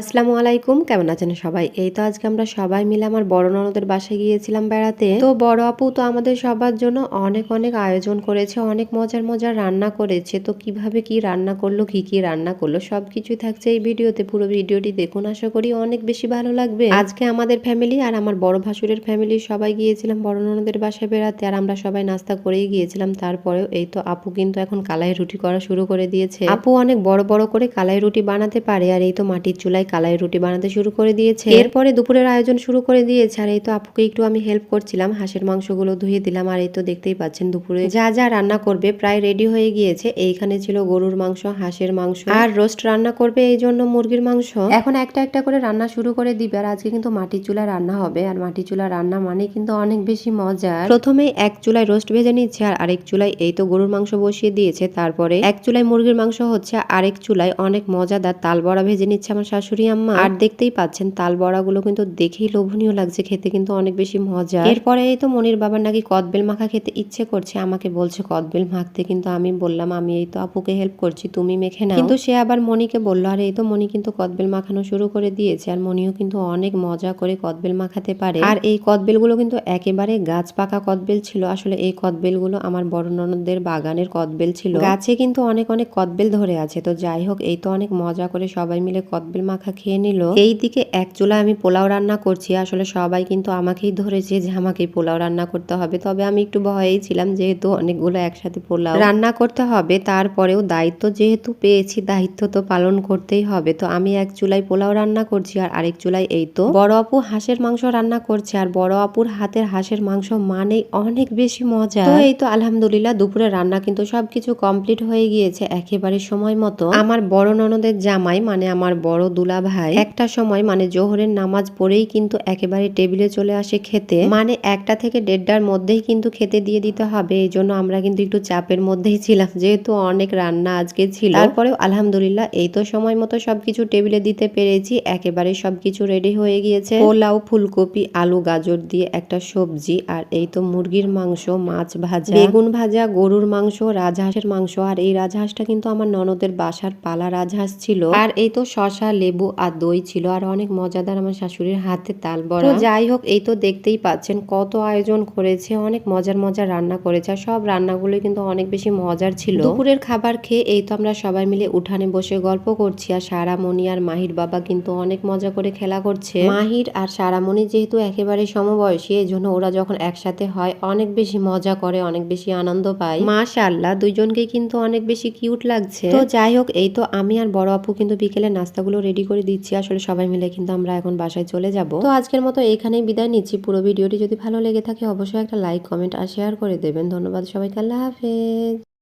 আসসালামু আলাইকুম, কেমন আছেন সবাই? এই তো আজকে আমরা সবাই মিলে আমার বড় ননদের বাসায় গিয়েছিলাম বেড়াতে। তো বড় আপু তো আমাদের সবার জন্য অনেক অনেক আয়োজন করেছে, অনেক মজার মজার রান্না করেছে। তো কীভাবে কি রান্না করল, কি কি রান্না করল সব কিছুই থাকছে এই ভিডিওতে। পুরো ভিডিওটি দেখুন, আশা করি অনেক বেশি ভালো লাগবে। আজকে আমাদের ফ্যামিলি আর আমার বড় ভাসুরের ফ্যামিলি সবাই গিয়েছিলাম বড় ননদের বাসায় বেড়াতে, আর আমরা সবাই নাস্তা করেই গিয়েছিলাম। তারপরেও এই তো আপু কিন্তু এখন কালাই রুটি করা শুরু করে দিয়েছে। আপু অনেক বড় বড় করে কালাই রুটি বানাতে পারে, আর এই তো মাটির চুলায় কালাই রুটি বানাতে শুরু করে দিয়েছে। এরপরে দুপুরের আয়োজন শুরু করে দিয়েছে। আর এই তো আপুকে একটু আমি হেল্প করছিলাম। হাঁসের মাংসগুলো ধুয়ে দিলাম। আর এই তো দেখতেই পাচ্ছেন দুপুরে যা যা রান্না করবে প্রায় রেডি হয়ে গিয়েছে। এইখানে ছিল গরুর মাংস হাঁসের মাংস। আর রোস্ট রান্না করবে এই জন্য মুরগির মাংস। এখন একটা একটা করে রান্না শুরু করে দিবে। আর আজকে কিন্তু মাটির চুলা রান্না হবে। আর মাটি চুলা রান্না মানে কিন্তু অনেক বেশি মজার। প্রথমে এক চুলায় রোস্ট ভেজে নিচ্ছে। আর আরেক চুলায় এই তো গরুর মাংস বসিয়ে দিয়েছে। তারপরে এক চুলায় মুরগির মাংস হচ্ছে। আরেক চুলায় অনেক মজাদার তাল বড়া ভেজে নিচ্ছে আমার শাশুড়ি। আম্মা আর দেখতেই পাচ্ছেন তাল বড়াগুলো কিন্তু দেখেই লোভনীয় লাগছে খেতে কিন্তু অনেক বেশি মজা এরপরে এই তো মনির বাবার নাকি কদবেল মাখা খেতে ইচ্ছে করছে আমাকে বলছে কদবেল মাখতে কিন্তু আমি বললাম আমি এই তো আপুকে হেল্প করছি তুমি মেখে নাও। কিন্তু সে আবার মনিকে বলল আর এই তো মনি কিন্তু কদবেল মাখানো শুরু করে দিয়েছে আর মনিও কিন্তু অনেক মজা করে কদবেল মাখাতে পারে। আর এই কদবেলগুলো কিন্তু একেবারে গাছ পাকা কদবেল ছিল আসলে এই কদবেলগুলো আমার বড় ননদদের বাগানের কদবেল ছিল। গাছে কিন্তু অনেক অনেক কদবেল ধরে আছে তো যাই হোক এই তো অনেক মজা করে সবাই মিলে কদবেল মাখা খেয়ে নিল। এই দিকে এক চুলা আমি পোলাও রান্না করছি। আসলে সবাই কিন্তু আমাকেই ধরেছে যে আমাকেই পোলাও রান্না করতে হবে। তবে আমি একটু ভয়েই ছিলাম যেহেতু অনেকগুলো একসাথে পোলাও রান্না করতে হবে। তারপরেও দায়িত্ব যেহেতু পেয়েছি, দায়িত্ব তো পালন করতেই হবে। তো আমি এক চুলাই পোলাও রান্না করছি আর আরেক চুলাই এই তো। বড় আপু হাঁসের মাংস রান্না করছে আর বড় আপুর হাতের হাঁসের মাংস মানেই অনেক বেশি মজা। তো এই তো আলহামদুলিল্লাহ দুপুরে রান্না কিন্তু সবকিছু কমপ্লিট হয়ে গিয়েছে একেবারে সময় মতো। আমার বড় ননদের জামাই মানে আমার বড় দুলা ভাই। একটা সময় মানে জোহরের নামাজ পড়েই কিন্তু একেবারে টেবিলে চলে আসে খেতে। মানে একটা থেকে দেড়টার মধ্যেই কিন্তু খেতে দিয়ে দিতে হবে। এই জন্য আমরা কিন্তু একটু চাপের মধ্যেই ছিলাম, যেহেতু অনেক রান্না আজকে ছিল। তারপরেও আলহামদুলিল্লাহ এই তো সময় মতো সবকিছু টেবিলে দিতে পেরেছি। একেবারে সবকিছু রেডি হয়ে গিয়েছে। পোলাও, ফুলকপি, আলু, গাজর দিয়ে একটা সবজি আর এই তো মুরগির মাংস, মাছ ভাজা, বেগুন ভাজা, গরুর মাংস, রাজহাঁসের মাংস। আর এই রাজহাঁসটা কিন্তু আমার ননদের বাসার পালা রাজহাঁস ছিল। আর এই তো শশা লেবু আর দই ছিল আর অনেক মজাদার আমার শাশুড়ির হাতে তাল বড়া। যাই হোক এই তো দেখতেই পাচ্ছেন কত আয়োজন করেছে অনেক মজার মজার রান্না করেছে আর সব রান্নাগুলো কিন্তু অনেক বেশি মজার ছিল। দুপুরের খাবার খেয়ে এই তো আমরা সবাই মিলে উঠানে বসে গল্প করছি আর সারামণি আর মাহির বাবা কিন্তু অনেক মজা করে খেলা করছে। মাহির আর সারামণি যেহেতু একেবারে সমবয়সী এই জন্য ওরা যখন একসাথে হয় অনেক বেশি মজা করে অনেক বেশি আনন্দ পায়। মাশাআল্লাহ দুইজনকে কিন্তু অনেক বেশি কিউট লাগছে। তো যাই হোক এই তো আমি আর বড় আপু কিন্তু বিকেলে নাস্তাগুলো রেডি করে দিচ্ছি। আসলে সবাই মিলে কিন্তু আমরা এখন বাসায় চলে যাব। তো আজকের মতো এখানেই বিদায় নিচ্ছি। পুরো ভিডিওটি যদি ভালো লেগে থাকে, অবশ্যই একটা লাইক, কমেন্ট আর শেয়ার করে দেবেন। ধন্যবাদ সবাইকে। আল্লাহ হাফেজ।